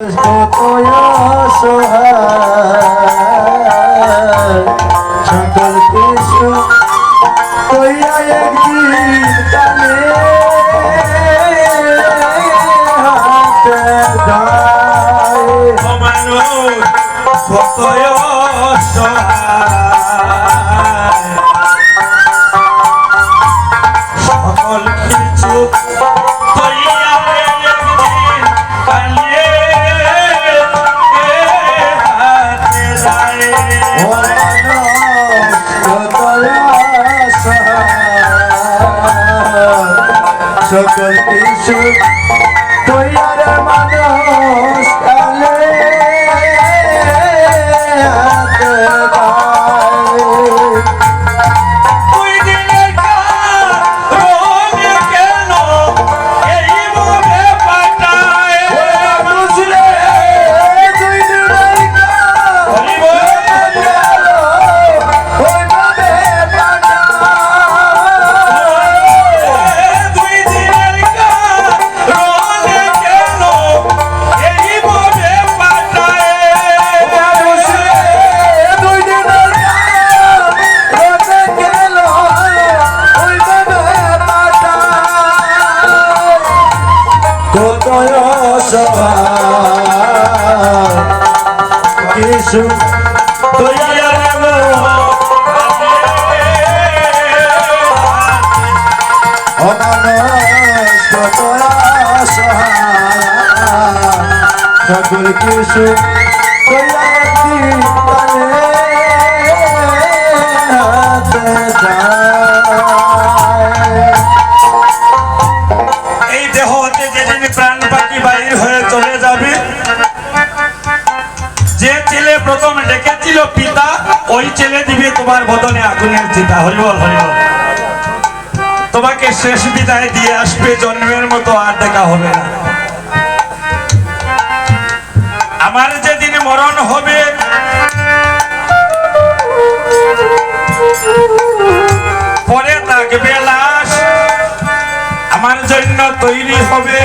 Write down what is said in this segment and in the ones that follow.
সকল কিছু কইয়া একদিন কালে হাতে দায় মানুষ কতই সকল কিছু এই দেহ হতে যেদিন প্রাণ পাখি বাহির হয়ে চলে যাবে, যে ছেলে প্রথম ডেকেছিল পিতা, ওই ছেলে দিবে তোমার বদনে আগুনের চিতা হরিবল হরিবল তোমাকে শেষ বিদায় দিয়ে আসবে, জন্মের মতো আর দেখা হবে না। আমার যেদিন মরণ হবে, পরে থাকবে লাশ। আমার জন্য তৈরি হবে,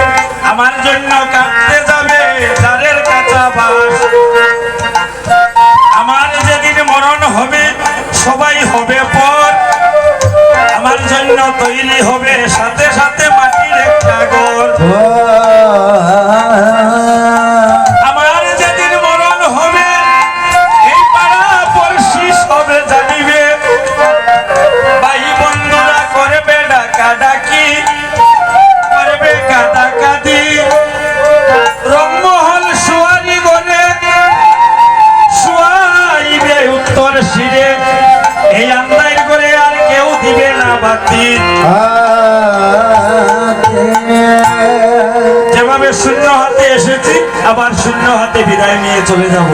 আমার জন্য কাঁদতে যাবে, যারের কাঁচা বাস। জন্য হবে। আবার শূন্য হাতে বিদায় নিয়ে চলে যাব।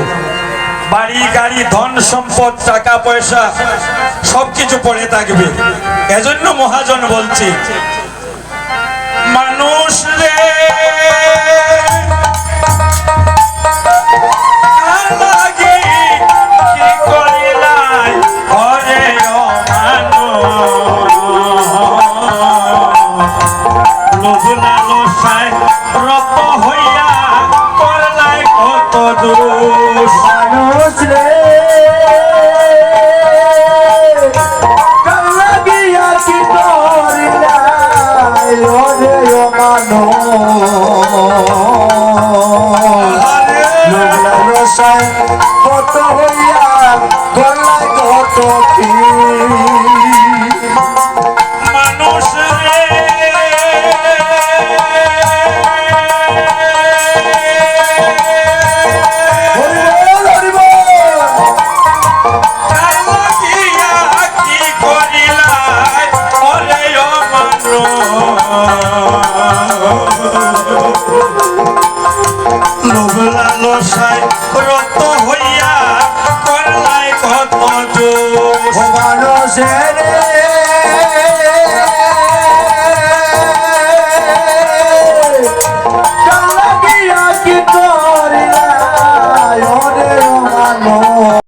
বাড়ি, গাড়ি, ধন, সম্পদ, টাকা, পয়সা, সবকিছু পড়ে থাকবে। এজন্য মহাজন বলছে, মানুষ ও মানুষ রসায় লালসায় রত হইয়া করলাই কত ও মানুষের